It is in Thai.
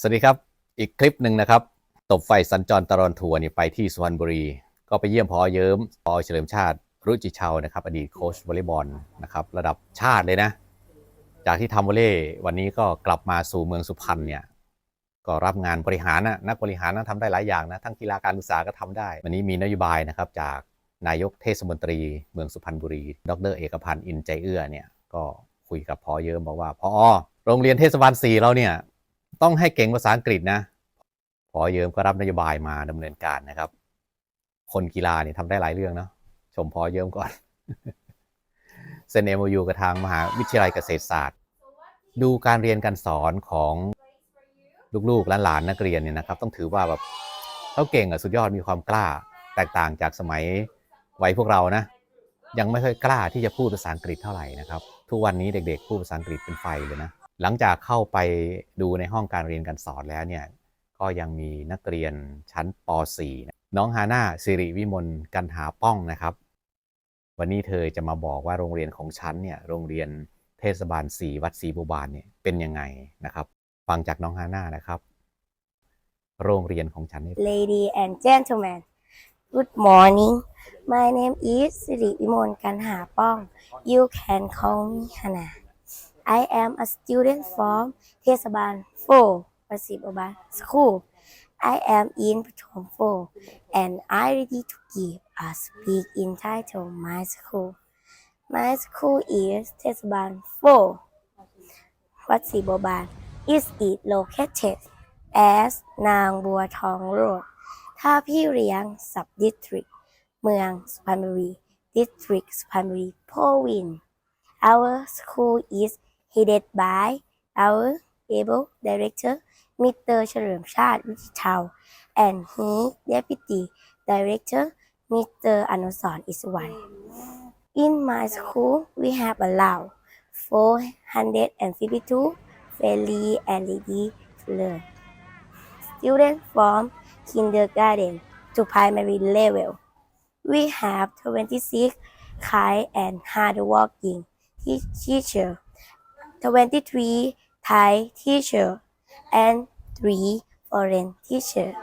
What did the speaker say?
สวัสดีครับ อีกคลิปหนึ่งนะครับ ตบไฟสัญจรตลอนทัวร์นี่ไปที่สุพรรณบุรี ก็ไปเยี่ยมพอเยิ้มพอเฉลิมชาติ รุจิชาวนะครับ อดีตโค้ชวอลเลย์บอลนะครับ ระดับชาติเลยนะ จากที่ทำวอลเลย์วันนี้ก็กลับมาสู่เมืองสุพรรณเนี่ย ก็รับงานบริหารนะนักบริหารนั้นทำได้หลายอย่างนะ ทั้งกีฬาการศึกษาก็ทำได้ วันนี้มีนโยบายนะครับ จากนายกเทศมนตรีเมืองสุพรรณบุรี ดร เอกพันธ์อินใจเอื้อเนี่ยก็คุยกับพอเยิ้มบอกว่าพอโรงเรียนเทศบาลสี่เราเนี่ย ต้องให้เก่งภาษาอังกฤษนะพอเยิมก็รับนโยบายมาดำเนินการนะครับ คนกีฬาเนี่ยทำได้หลายเรื่องเนาะชมพอเยิมก่อนเซ็นเอ็มยูกับทางมหาวิทยาลัยเกษตรศาสตร์ ดูการเรียนการสอนของลูกๆและหลานนักเรียนเนี่ยนะครับ ต้องถือว่าแบบเขาเก่งอะสุดยอดมีความกล้า แตกต่างจากสมัยวัยพวกเรานะ ยังไม่ค่อยกล้าที่จะพูดภาษาอังกฤษเท่าไหร่นะครับ ทุกวันนี้เด็กๆพูดภาษาอังกฤษเป็นไฟเลยนะ หลังจากเข้าไปดูในห้องการเรียนการสอนแล้วเนี่ยก็ยังมีนักเรียนชั้นป .4 น้องฮาน่าสิริวิมลกันหาป้องนะครับ วันนี้เธอจะมาบอกว่าโรงเรียนของฉันเนี่ยโรงเรียนเทศบาล4วัดศรีบุบาลเนี่ยเป็นยังไงนะครับ ฟังจากน้องฮาน่านะครับ โรงเรียนของฉันนี่ Lady and gentlemen, good morning. My name is Siri Vimon Kanhapong. You can call me Hana. I am a student from Tesaban 4, Pasibaban School. I am in Patom 4 and I ready to give a speak in title my school. My school is Tesaban 4. Pasibaban is it located as นางบัวทองโรดท่าพี่เลี้ยง sub district เมืองสุพรรณบุรี district สุพรรณบุรี province our school is headed by our able director, Mr. Chalamshat Vichital, and his deputy director, Mr. Anuson Iswan. In my school, we have allowed 452 fairly LED to learn. Students from kindergarten to primary level. We have 26 kind and hardworking teachers 23 Thai teacher, and 3 foreign teacher.